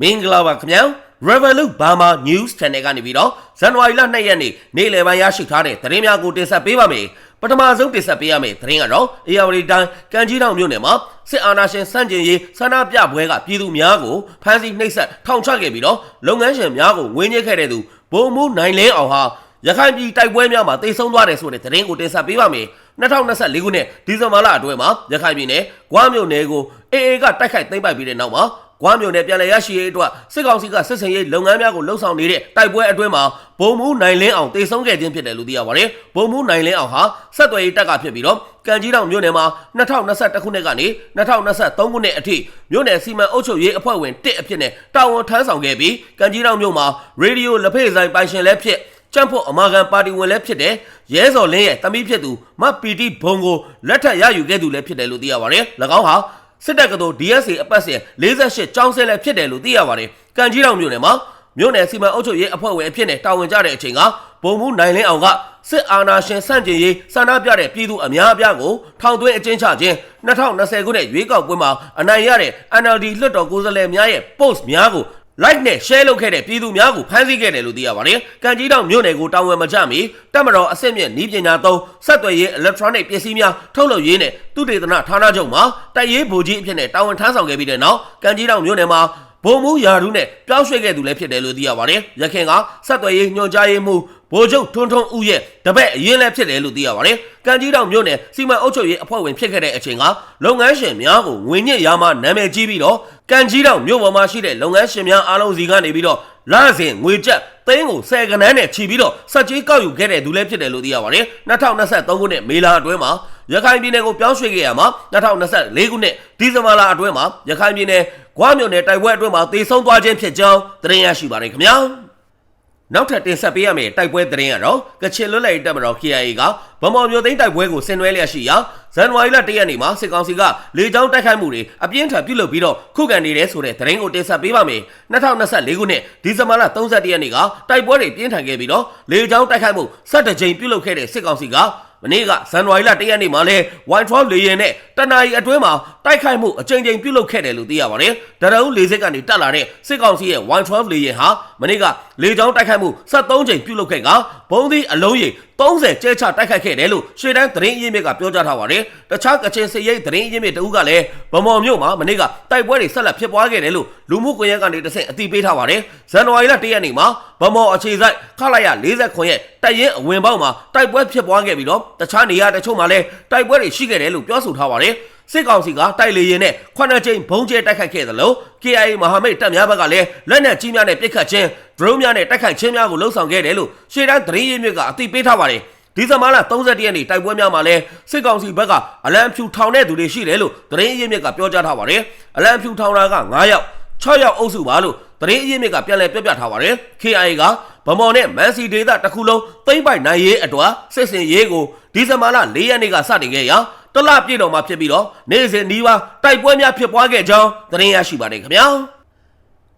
မင်္ဂလာပါခင်ဗျာ Revolut Burma News Channel ကနေပြီးတော့ဇန်နဝါရီလ2ရက်နေ့နေ့လယ်ပိုင်းရရှိထားတဲ့သတင်းများကိုတင်ဆက်ပေးပါမယ်ပထမဆုံးတင်ဆက်ပေးရမယ့်သတင်းကတော့အေရဝတီတိုင်းကံကြီးတောင်မြို့နယ်မှာစစ်အာဏာရှင်စန့်ကျင်ရေးဆန္ဒပြပွဲကပြည်သူများကိုဖမ်းဆီးနှိပ်စက်ထောင်ချခဲ့ပြီးတော့လုပ်ငန်းရှင်များကိုငွေညှစ်ခဲ့တဲ့သူဘုံမှုနိုင်လင်းအောင်ဟာရခိုင်ပြည်တိုက်ပွဲများမှာတိတ်ဆုံးသွားတယ်ဆိုတဲ့သတင်းကိုတင်ဆက်ပေးပါမယ်2024ခုနှစ်ဒီဇင်ဘာလအတွင်းမှာရခိုင်ပြည်နယ်ဂွားမြို့နယ်ကိုအေအေကတိုက်ခိုက်သိမ်းပိုက်ပြီးတဲ့နောက်မှာ ဂွားမြို့နယ်ပြည်လည်ရရှိရေးအတွက်စစ်ကောင်စီကစစ်စင်ရေးလုပ်ငန်းများကိုလှုပ်ဆောင်နေတဲ့တိုက်ပွဲအတွင်းမှာဘုံမှုနိုင်လင်းအောင်တေဆုံးခဲ့ခြင်းဖြစ်တယ်လို့သိရပါတယ်။ဘုံမှုနိုင်လင်းအောင်ဟာဆက်သွယ်ရေးတပ်ကဖြစ်ပြီးတော့ကံကြီးတောင်မြို့နယ်မှာ2021ခုနှစ်ကနေ2023ခုနှစ်အထိမြို့နယ်စီမံအုပ်ချုပ်ရေးအဖွဲ့ဝင်တစ်အဖြစ်နဲ့တာဝန်ထမ်းဆောင်ခဲ့ပြီးကံကြီးတောင်မြို့မှာရေဒီယိုလက်ဖက်ဆိုင်ပိုင်ရှင်လည်းဖြစ်ကျန့်ဖို့အမာခံပါတီဝင်လည်းဖြစ်တဲ့ရဲစော်လင်းရဲ့တမိဖြစ်သူမပီတီဘုံကိုလက်ထပ်ရယူခဲ့သူလည်းဖြစ်တယ်လို့သိရပါတယ်။၎င်းဟာ စစ်တပ်ကတော် DSA အပတ်စဉ်48ကျောင်းဆဲလည်းဖြစ်တယ်လို့သိရပါတယ်။ကံကြီးတောင်မြို့နယ်မှာမြို့နယ်စီမံအုပ်ချုပ်ရေးအဖွဲ့ဝင်အဖြစ်နဲ့တာဝန်ကျတဲ့အချိန်ကဘုံမှုနိုင်လင်းအောင်ကစစ်အာဏာရှင်ဆန့်ကျင်ရေးဆန္ဒပြတဲ့ပြည်သူအများအပြားကိုထောင်သွင်းအကျဉ်းချခြင်း2020ခုနှစ်ရွေးကောက်ပွဲမှာအနိုင်ရတဲ့ NLD လွှတ်တော်ကိုယ်စားလှယ်များရဲ့ post များကို like နဲ့ share လုပ်ခဲ့တဲ့ပြည်သူများကိုဖမ်းဆီးခဲ့တယ်လို့သိရပါတယ်။ကံကြီးတောင်မြို့နယ်ကိုတာဝန်မချမီတက်မတော်အစစ်မြင့်နီးပညာသုံးဆက်သွယ်ရေး electronic ပစ္စည်းများထုတ်လုပ်ရေးနဲ့သူတေသနဌာနချုပ်မှာတိုက်ရေးဗိုလ်ကြီးအဖြစ်နဲ့တာဝန်ထမ်းဆောင်ခဲ့ပြီးတဲ့နောက်ကံကြီးတောင်မြို့နယ်မှာဘုံမူယာရုနဲ့ပြောင်းရွှေ့ခဲ့သူလည်းဖြစ်တယ်လို့သိရပါတယ်။ရခင်ကဆက်သွယ်ရေးညွှန်ကြားရေးမှူး ဗိုလ်ချုပ်ထွန်းထွန်းဦးရဲ့တပည့်အရင်လည်းဖြစ်တယ်လို့သိရပါတယ်။ကံကြီးတောင်မြို့နယ်စီမံအုပ်ချုပ်ရေးအဖွဲ့ဝင်ဖြစ်ခဲ့တဲ့အချိန်ကလုပ်ငန်းရှင်များကိုငွေညစ်ရာမှနာမည်ကြီးပြီးတော့ကံကြီးတောင်မြို့ပေါ်မှာရှိတဲ့လုပ်ငန်းရှင်များအားလုံးစီကနေပြီးတော့လစဉ်ငွေကျပ်သိန်းကိုဆယ်ကနန်းနဲ့ချီပြီးတော့စက်ကြီးကောက်ယူခဲ့တဲ့သူလည်းဖြစ်တယ်လို့သိရပါတယ်။2023ခုနှစ်မေလအတွင်းမှာရခိုင်ပြည်နယ်ကိုပြောင်းရွှေ့ခဲ့ရမှာ2024ခုနှစ်ဒီဇင်ဘာလအတွင်းမှာရခိုင်ပြည်နယ်ဂွားမြို့နယ်တိုက်ပွဲအတွင်းမှာတေဆုံးသွားခြင်းဖြစ်ကြောင်းသတင်းရရှိပါတယ်ခင်ဗျာ။ နောက်ထပ်တင်ဆက်ပေးရမယ့်တိုက်ပွဲသတင်းကတော့ကချင်လွတ်လပ်ရေးတပ်မတော် KIA ကဗမော်မျိုးသိန်းတိုက်ပွဲကိုဆင်နွှဲလျက်ရှိရာဇန်နဝါရီလ၁ရက်နေ့မှာစစ်ကောင်စီကလေကြောင်းတိုက်ခိုက်မှုတွေအပြင်းထန်ပြုလုပ်ပြီးတော့ခုခံနေတယ်ဆိုတဲ့သတင်းကိုတင်ဆက်ပေးပါမယ်။2024ခုနှစ်ဒီဇင်ဘာလ31ရက်နေ့ကတိုက်ပွဲတွေပြင်းထန်ခဲ့ပြီးတော့လေကြောင်းတိုက်ခိုက်မှု17ကြိမ်ပြုလုပ်ခဲ့တဲ့စစ်ကောင်စီကမနေ့ကဇန်နဝါရီလ၁ရက်နေ့မှာလဲ Y12 လေယာဉ်နဲ့တနအီအတွင်းမှာ တိုက်ခိုက်မှုအကြိမ်ကြိမ်ပြုလုပ်ခဲ့တယ်လို့သိရပါတယ်။ဒရအုပ်လေစစ်ကနေတက်လာတဲ့စစ်ကောင်စီရဲ့ Y12 လေယာဉ်ဟာမနေ့ကလေကြောင်းတိုက်ခိုက်မှု73ကြိမ်ပြုလုပ်ခဲ့ကဘုံသီးအလုံးကြီး30ကျဲချတိုက်ခိုက်ခဲ့တယ်လို့ရွှေတန်းသတင်းအရင်းမြစ်ကပြောကြားထားပါတယ်။တခြားကချင်စစ်ရေးသတင်းအရင်းမြစ်တဦးကလည်းဗမော်မြို့မှာမနေ့ကတိုက်ပွဲတွေဆက်လက်ဖြစ်ပွားခဲ့တယ်လို့လူမှုကွန်ရက်ကနေတဆင့်အသိပေးထားပါတယ်။ဇန်နဝါရီလ၁ရက်နေ့မှာဗမော်အခြေစိုက်ခလာရ49ရဲ့တိုက်ရင်အဝင်ပေါက်မှာတိုက်ပွဲဖြစ်ပွားခဲ့ပြီးတော့တခြားနေရာတချို့မှာလည်းတိုက်ပွဲတွေရှိခဲ့တယ်လို့ပြောဆိုထားပါတယ်။ စစ်ကောင်စီကတိုက်လေရင်နဲ့ခုနှစ်ကြိမ်ဘုံကျဲတိုက်ခိုက်ခဲ့သလို KIA မဟာမိတ်တပ်များဘက်ကလည်းလက်နက်ကြီးများနဲ့ပစ်ခတ်ခြင်း drone များနဲ့တိုက်ခိုက်ခြင်းများကိုလှုံ့ဆော်ခဲ့တယ်လို့ရှေ့တန်းသတင်းရင်းမြစ်ကအသိပေးထားပါတယ်။ဒီဇင်ဘာလ31ရက်နေ့တိုက်ပွဲများမှာလဲစစ်ကောင်စီဘက်ကအလံဖြူထောင်တဲ့သူတွေရှိတယ်လို့သတင်းရင်းမြစ်ကပြောကြားထားပါတယ်။အလံဖြူထောင်တာက9ယောက်6ယောက်အုပ်စုပါလို့သတင်းအရင်းမြစ်ကပြန်လည်ပြပြထားပါတယ်။ KIA ကဗမော်နဲ့မန်စီဒေတာတစ်ခုလုံးသိမ့်ပိုက်နိုင်ရေးအတွက်စစ်စင်ရေးကိုဒီဇင်ဘာလ4ရက်နေ့ကစတင်ခဲ့ရာ တလပြည့်တော်မှာဖြစ်ပြီးတော့နေ့စဉ်ဒီပါတိုက်ပွဲများဖြစ်ပွားခဲ့ကြောင်းသတင်းရရှိပါတယ်ခင်ဗျာ။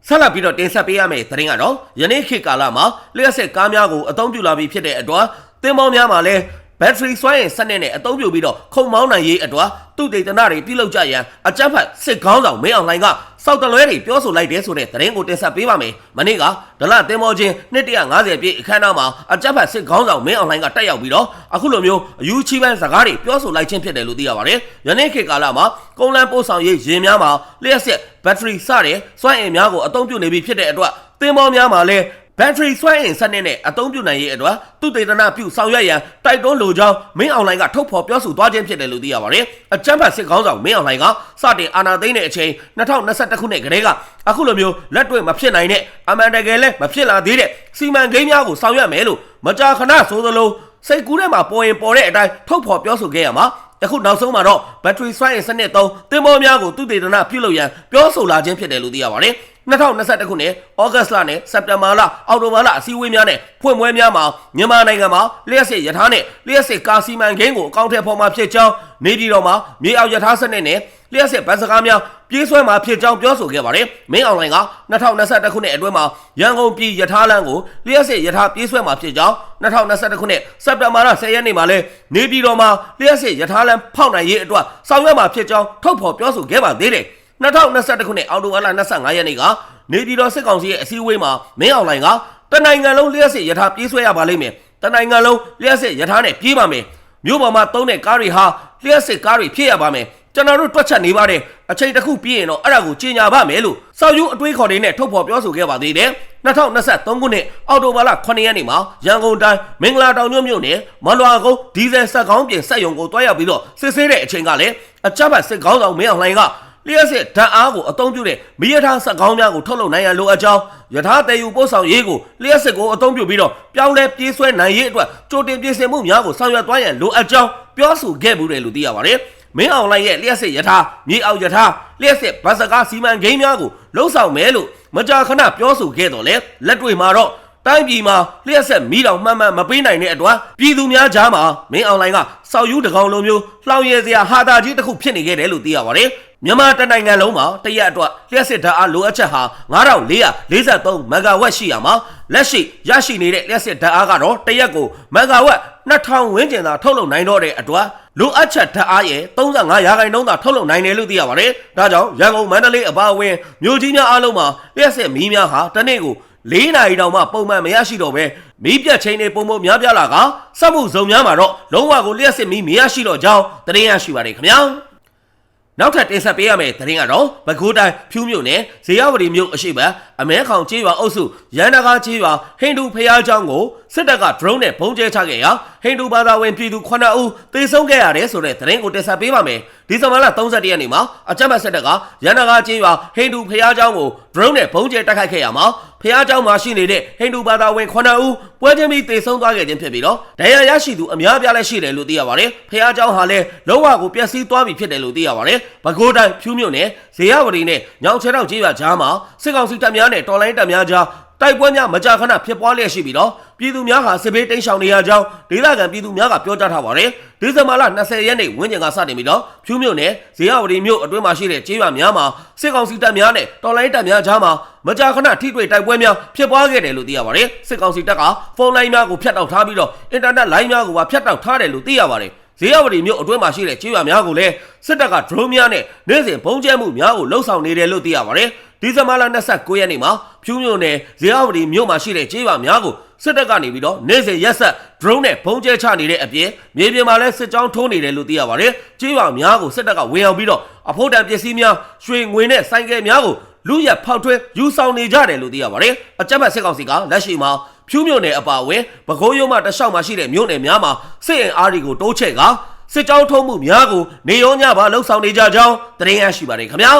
ဆက်လက်ပြီးတော့တင်ဆက်ပေးရမယ့်သတင်းကတော့ယနေ့ခေတ်ကာလမှာလျှက်စစ်ကားများကိုအသုံးပြုလာပြီးဖြစ်တဲ့အတွက်တင်ပေါင်းများမှာလည်းဘက်ထရီစွမ်းအင်စနစ်နဲ့အသုံးပြုပြီးတော့ခုံမောင်းနိုင်ရေးအတွက်သူတေသနာတွေပြုလုပ်ကြရန်အကြမ်းဖက်စစ်ကောင်းဆောင်မင်းအောင်လှိုင်က စောက်တလွဲတွေပြောဆိုလိုက်တယ်ဆိုတဲ့သတင်းကိုတင်ဆက်ပေးပါမယ်။မနေ့ကဒလတင်မောချင်း150ပြည့်အခမ်းအနားမှာအကြမ်းဖက်စစ်ကောင်းဆောင်မင်းအောင်လှိုင်ကတက်ရောက်ပြီးတော့အခုလိုမျိုးအယူချီပန်းစကားတွေပြောဆိုလိုက်ခြင်းဖြစ်တယ်လို့သိရပါတယ်။ယနေ့ခေတ်ကာလမှာကုန်းလန်းပို့ဆောင်ရေးရင်များမှာလျှက်စစ်ဘက်ထရီစတဲ့စွမ်းအင်များကိုအသုံးပြုနေပြီဖြစ်တဲ့အတွက်တင်မောများမှာလည်း ဘက်ထရီဆွဲအင်စနစ်နဲ့အသုံးပြုနိုင်ရေးအတွက်သူတေသနာပြုဆောင်ရွက်ရန်တိုက်တွန်းလိုကြောင်းမင်းအောင်လှိုင်ကထုတ်ဖော်ပြောဆိုသွားခြင်းဖြစ်တယ်လို့သိရပါတယ်။အကြမ်းဖက်စစ်ကောင်းဆောင်မင်းအောင်လှိုင်ကစတင်အာဏာသိမ်းတဲ့အချိန်2021ခုနှစ်ကတည်းကအခုလိုမျိုးလက်တွေ့မဖြစ်နိုင်တဲ့အမှန်တကယ်လည်းမဖြစ်လာသေးတဲ့စီမံကိန်းများကိုဆောင်ရွက်မယ်လို့မကြာခဏဆိုသလိုစိတ်ကူးထဲမှာပေါ်ရင်ပေါ်တဲ့အတိုင်းထုတ်ဖော်ပြောဆိုခဲ့ရမှာအခုနောက်ဆုံးမှာတော့ဘက်ထရီဆွဲအင်စနစ်သုံးတင်မောများကိုသူတေသနာပြုလုပ်ရန်ပြောဆိုလာခြင်းဖြစ်တယ်လို့သိရပါတယ်။ 2021ခုနှစ်ဩဂတ်လနဲ့စက်တင်ဘာလအောက်တိုဘာလအစည်းအဝေးများနဲ့ဖွင့်ပွဲများမှာမြန်မာနိုင်ငံမှာလျှက်စစ်ရထားနဲ့လျှက်စစ်ကာစီမံကိန်းကိုအကောင့်ထဲပေါ်မှာဖြစ်ကြောင်းနေပြည်တော်မှာမြေအောက်ရထားစနစ်နဲ့လျှက်စစ်ဗန်စကားများပြေးဆွဲမှာဖြစ်ကြောင်းပြောဆိုခဲ့ပါတယ်။မင်းအောင်လှိုင်က2021ခုနှစ်အတွင်းမှာရန်ကုန်ပြည်ရထားလမ်းကိုလျှက်စစ်ရထားပြေးဆွဲမှာဖြစ်ကြောင်း2021ခုနှစ်စက်တင်ဘာလ10ရက်နေ့မှာလဲနေပြည်တော်မှာလျှက်စစ်ရထားလမ်းဖောက်နိုင်ရေးအတွက်ဆောင်ရွက်မှာဖြစ်ကြောင်းထုတ်ဖော်ပြောဆိုခဲ့ပါသေးတယ်။ 2021ခုနှစ်အောက်တိုဘာလ25ရက်နေ့ကနေပြည်တော်စစ်ကောင်စီရဲ့အစည်းအဝေးမှာမင်းအောင်လှိုင်ကတနိုင်ငံလုံးလျှက်စစ်ရထားပြေးဆွဲရပါလိမ့်မယ်တနိုင်ငံလုံးလျှက်စစ်ရထားနဲ့ပြေးပါမယ်မြို့ပေါ်မှာသုံးတဲ့ကားတွေဟာလျှက်စစ်ကားတွေဖြစ်ရပါမယ်ကျွန်တော်တို့တွက်ချက်နေပါတယ်အချိန်တစ်ခုပြည့်ရင်တော့အဲ့ဒါကိုကြီးညာပါမယ်လို့စောက်ယူအတွေးခေါ်တွေနဲ့ထုတ်ဖော်ပြောဆိုခဲ့ပါသေးတယ်2023ခုနှစ်အောက်တိုဘာလ9ရက်နေ့မှာရန်ကုန်တိုင်းမင်္ဂလာတောင်မြို့မြို့နယ်မလွာကုန်းဒီဇယ်ဆက်ကောင်းပြင်ဆက်ယုံကိုတွားရောက်ပြီးတော့စစ်ဆေးတဲ့အချိန်ကလည်းအကြမ်းဖက်စစ်ကောင်းဆောင်မင်းအောင်လှိုင်က လျှက်စစ်ဓာတ်အားကိုအသုံးပြုတဲ့မိရထားဆက်ကောင်းများကိုထုတ်လုပ်နိုင်ရန်လိုအပ်ကြောင်းယထာတည်ယူပို့ဆောင်ရေးကိုလျှက်စစ်ကိုအသုံးပြုပြီးတော့ပြောင်းလဲပြေးဆွဲနိုင်ရေးအတွက်ကြိုတင်ပြင်ဆင်မှုများကိုဆောင်ရွက်သွားရန်လိုအပ်ကြောင်းပြောဆိုခဲ့မှုတယ်လို့သိရပါတယ်မင်းအောင်လှိုင်ရဲ့လျှက်စစ်ယထာမြေအောက်ယထာလျှက်စစ်ဗတ်စကားစီမံကိန်းများကိုလှုံ့ဆော်မယ်လို့မကြာခဏပြောဆိုခဲ့တော့လေလက်တွေ့မှာတော့ တိုင်းပြည်မှာလျှက်ဆက်မီးတောင်မှန်မှန်မပေးနိုင်တဲ့အတွက်ပြည်သူများကြားမှာမင်းအောင်လှိုင်ကစောက်ယူတကောင်လိုမျိုးလှောင်ရည်စရာဟာတာကြီးတစ်ခုဖြစ်နေခဲ့တယ်လို့သိရပါတယ်မြန်မာတနိုင်ငံလုံးမှာတရက်အတွက်လျှက်စစ်ဓာတ်အားလိုအပ်ချက်ဟာ9443မဂါဝက်ရှိရမှာလက်ရှိရရှိနေတဲ့လျှက်စစ်ဓာတ်အားကတော့တရက်ကိုမဂါဝက်2000ဝန်းကျင်သာထုတ်လုပ်နိုင်တော့တဲ့အတွက်လိုအပ်ချက်ဓာတ်အားရဲ့35ရာခိုင်နှုန်းသာထုတ်လုပ်နိုင်တယ်လို့သိရပါတယ်။ဒါကြောင့်ရန်ကုန်မန္တလေးအပါအဝင်မြို့ကြီးများအားလုံးမှာလျှက်စစ်မီးများဟာတစ်နေ့ကို ၄နာရီတောင်မှပုံမှန်မရရှိတော့ပဲမီးပြတ်ချိန်တွေပုံပုံများပြလာကစက်မှုဇုံများမှာတော့လုံးဝကိုလျှက်စစ်မီးမရရှိတော့ကြောင်းသတင်းရရှိပါတယ်ခင်ဗျာနောက်ထပ်တင်ဆက်ပေးရမယ့်သတင်းကတော့ပဲခူးတိုင်းဖြူးမြို့နယ်ဇေယဝတီမြို့အရှိတ်အမဲခေါင်ကျေးရွာအုပ်စုရန်နဂါကျေးရွာဟိန္ဒူဖျားเจ้าကိုစစ်တပ်က drone နဲ့ပုံကျဲချခဲ့ရာဟိန္ဒူဘာသာဝင်ပြည်သူ9ဦးသေဆုံးခဲ့ရတယ်ဆိုတဲ့သတင်းကိုတင်ဆက်ပေးပါမယ်ဒီဇင်ဘာလ31ရက်နေ့မှာအကြမ်းဖက်စစ်တပ်ကရန်နဂါကျေးရွာဟိန္ဒူဖျားเจ้าကို drone နဲ့ပုံကျဲတိုက်ခိုက်ခဲ့ရမှာ ဖျားเจ้าမှာရှိနေတဲ့ဟိန္ဒူဘာသာဝင်9ဦးပွဲချင်းပြီးသေဆုံးသွားခဲ့ခြင်းဖြစ်ပြီးတော့ဒဏ်ရာရရှိသူအများပြားလည်းရှိတယ်လို့သိရပါတယ်ဖျားเจ้าဟာလည်းလုံးဝကိုပျက်စီးသွားပြီဖြစ်တယ်လို့သိရပါတယ်ပဲခူးတိုင်းဖြူးမြို့နယ်ဇေယဝတီနဲ့ညောင်ချဲတောက်ကျေးရွာကြားမှာစစ်ကောင်စီတပ်များနဲ့တော်လိုင်းတပ်များကြား တိုက်ပွဲများမကြာခဏဖြစ်ပွားလျက်ရှိပြီးတော့ပြည်သူများဟာစစ်ဘေးတိမ်းရှောင်နေရကြောင်းဒေသခံပြည်သူများကပြောကြားထားပါတယ်။ဒီဇင်ဘာလ20ရက်နေ့ဝင်းကျင်ကစတင်ပြီးတော့ဖြူးမြို့နယ်ဇေယဝတီမြို့အတွင်းမှာရှိတဲ့ကျေးရွာများမှာစစ်ကောင်စီတပ်များနဲ့တော်လိုင်းတပ်များကြားမှာမကြာခဏထိတွေ့တိုက်ပွဲများဖြစ်ပွားခဲ့တယ်လို့သိရပါတယ်။စစ်ကောင်စီတပ်ကဖုန်းလိုင်းများကိုဖြတ်တောက်ထားပြီးတော့အင်တာနက်လိုင်းများကိုပါဖြတ်တောက်ထားတယ်လို့သိရပါတယ်။ဇေယဝတီမြို့အတွင်းမှာရှိတဲ့ကျေးရွာများကိုလည်းစစ်တပ်က drone များနဲ့နေ့စဉ်ပုံကျဲမှုများကိုလှုံ့ဆော်နေတယ်လို့သိရပါတယ်။ ဒီဇင်ဘာလ29ရက်နေ့မှာဖြူးမြို့နယ်ဇေယဝတီမြို့မှာရှိတဲ့ကျေးရွာများကိုစစ်တပ်ကနေပြီးတော့နေ့စဉ်ရက်ဆက် drone နဲ့ပုံကျဲချနေတဲ့အပြင်မြေပြင်မှာလည်းစစ်ကြောင်းထိုးနေတယ်လို့သိရပါတယ်။ကျေးရွာများကိုစစ်တပ်ကဝင်ရောက်ပြီးတော့အဖို့တန်ပစ္စည်းများရွှေငွေနဲ့ဆိုင်ကယ်များကိုလူရက်ဖောက်ထွင်းယူဆောင်နေကြတယ်လို့သိရပါတယ်။အကြမ်းဖက်စစ်ကောင်စီကလက်ရှိမှာဖြူးမြို့နယ်အပါအဝင်ပဲခူးရုံးမှတလျှောက်မှာရှိတဲ့မြို့နယ်များမှာစစ်အင်အားတွေကိုတိုးချဲ့ကစစ်ကြောင်းထုံးမှုများကိုနေရောညပါလှုပ်ဆောင်နေကြကြောင်းသတင်းရရှိပါတယ်ခင်ဗျာ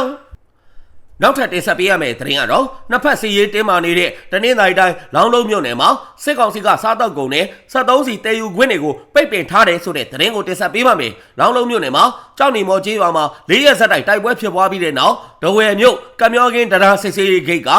နောက်ထပ်တင်ဆက်ပေးရမယ့်သတင်းကတော့နှစ်ဖက်စီရေးတင်းမာနေတဲ့တနင်္သာရီတိုင်းလောင်းလုံးမြို့နယ်မှာစစ်ကောင်စီကစားတောက်ကုန်နဲ့73စီတည်ယူခွင့်တွေကိုပိတ်ပင်ထားတယ်ဆိုတဲ့သတင်းကိုတင်ဆက်ပေးပါမယ်။လောင်းလုံးမြို့နယ်မှာကြောက်နေမော်ကြီးရွာမှာ၄ရက်ဆက်တိုက်တိုက်ပွဲဖြစ်ပွားပြီးတဲ့နောက်ဒဝယ်မြို့ကမျောကင်းတရားစစ်စေးဂိတ်က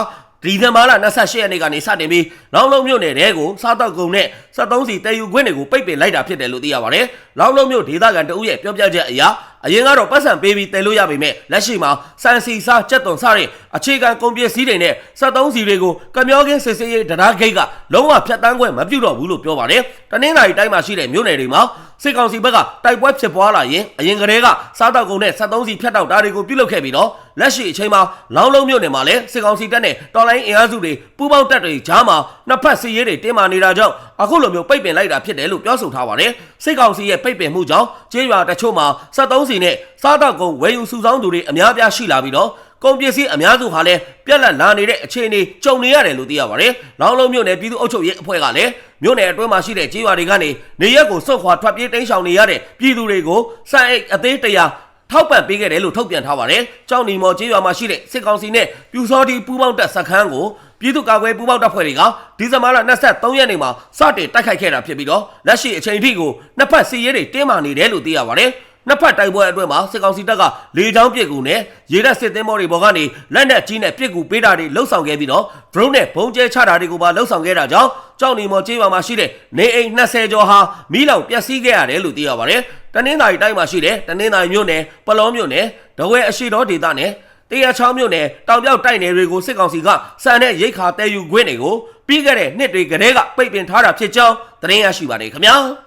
ဒီဇင်ဘာလ28ရက်နေ့ကနေစတင်ပြီးလောင်းလုံးမြို့နယ်တဲကိုစားတောက်ကုန်နဲ့73စီတည်ယူခွင့်တွေကိုပိတ်ပင်လိုက်တာဖြစ်တယ်လို့သိရပါတယ်။လောင်းလုံးမြို့ဒေသခံတအုပ်ရဲ့ပြောပြချက်အရ အရင်ကတော့ပတ်စံပေးပြီးတည်လို့ရပေမဲ့လက်ရှိမှာစံစီစားကြက်သွန်စားတဲ့အခြေခံကုန်ပစ္စည်းတွေနဲ့73စီတွေကိုကမျောကင်းစစ်စေးရေးတရားဂိတ်ကလုံးဝဖြတ်တန်းခွင့်မပြုတော့ဘူးလို့ပြောပါတယ်။တနင်္လာရီတိုင်းမှာရှိတဲ့မြို့နယ်တွေမှာစစ်ကောင်စီဘက်ကတိုက်ပွဲဖြစ်ပွားလာရင်အရင်ကတည်းကစားတောက်ကုန်နဲ့73စီဖြတ်တောက်တာတွေကိုပြုလုပ်ခဲ့ပြီးတော့လက်ရှိအချိန်မှာလောင်းလုံးမြို့နယ်မှာလည်းစစ်ကောင်စီတပ်နဲ့တော်လိုင်းအင်အားစုတွေပူးပေါင်းတပ်တွေကြားမှာနှစ်ဖက်စီရေးတွေတင်းမာနေတာကြောင့်အခုလိုမျိုးပိတ်ပင်လိုက်တာဖြစ်တယ်လို့ပြောဆိုထားပါတယ်စစ်ကောင်စီရဲ့ပိတ်ပင်မှုကြောင့်ကျေးရွာတချို့မှာ73စီနဲ့စားတောက်ကုန်ဝယ်ယူစုဆောင်းသူတွေအများပြားရှိလာပြီးတော့ ကုန်ပစ္စည်းအများစုဟာလည်းပြက်လက်လာနေတဲ့အခြေအနေကြုံနေရတယ်လို့သိရပါတယ်။လောင်းလုံးမြို့နယ်ပြည်သူ့အုပ်ချုပ်ရေးအဖွဲ့ကလည်းမြို့နယ်အတွင်းမှာရှိတဲ့ကြေးရွာတွေကနေနေရက်ကိုစွန့်ခွာထွက်ပြေးတိမ်းရှောင်နေရတဲ့ပြည်သူတွေကိုစံအိတ်အသေးတရာထောက်ပံ့ပေးခဲ့တယ်လို့ထုတ်ပြန်ထားပါတယ်။ကြောင်နီမော်ကျေးရွာမှာရှိတဲ့စစ်ကောင်စီနဲ့ပြူစောတီပူးပေါင်းတပ်စခန်းကိုပြည်သူ့ကာကွယ်ပူးပေါင်းတပ်ဖွဲ့တွေကဒီဇင်ဘာလ23ရက်နေ့မှာစတင်တိုက်ခိုက်ခဲ့တာဖြစ်ပြီးတော့လက်ရှိအချိန်ထိကိုနှစ်ဖက်စီးရဲတွေတင်းမာနေတယ်လို့သိရပါတယ်။ နှစ်ဖက်တိုက်ပွဲအတွင်းမှာစစ်ကောင်စီတပ်ကလေကြောင်းပစ်ကူနဲ့ရေတပ်စစ်သင်္ဘောတွေပေါ်ကနေလက်နက်ကြီးနဲ့ပစ်ကူပေးတာတွေလှုပ်ဆောင်ခဲ့ပြီးတော့ drone နဲ့ဘုံကျဲချတာတွေကိုပါလှုပ်ဆောင်ခဲ့တာကြောင့်ကြောက်နေမော်ကျေးရွာမှာရှိတဲ့နေအိမ်20ကျော်ဟာမီးလောင်ပျက်စီးခဲ့ရတယ်လို့သိရပါတယ်။တနင်္သာရီတိုင်းမှာရှိတဲ့တနင်္သာရီမြို့နယ်ပလောမြို့နယ်ဒဝဲအရှိတော်ဒေသနဲ့တရားချောင်းမြို့နယ်တောင်ပြောက်တိုက်နယ်တွေကိုစစ်ကောင်စီကစံတဲ့ရိတ်ခါတဲယူခွင့်တွေကိုပြီးခဲ့တဲ့နှစ်တွေကတည်းကပိတ်ပင်ထားတာဖြစ်ကြောင်းသတင်းရရှိပါတယ်ခင်ဗျာ။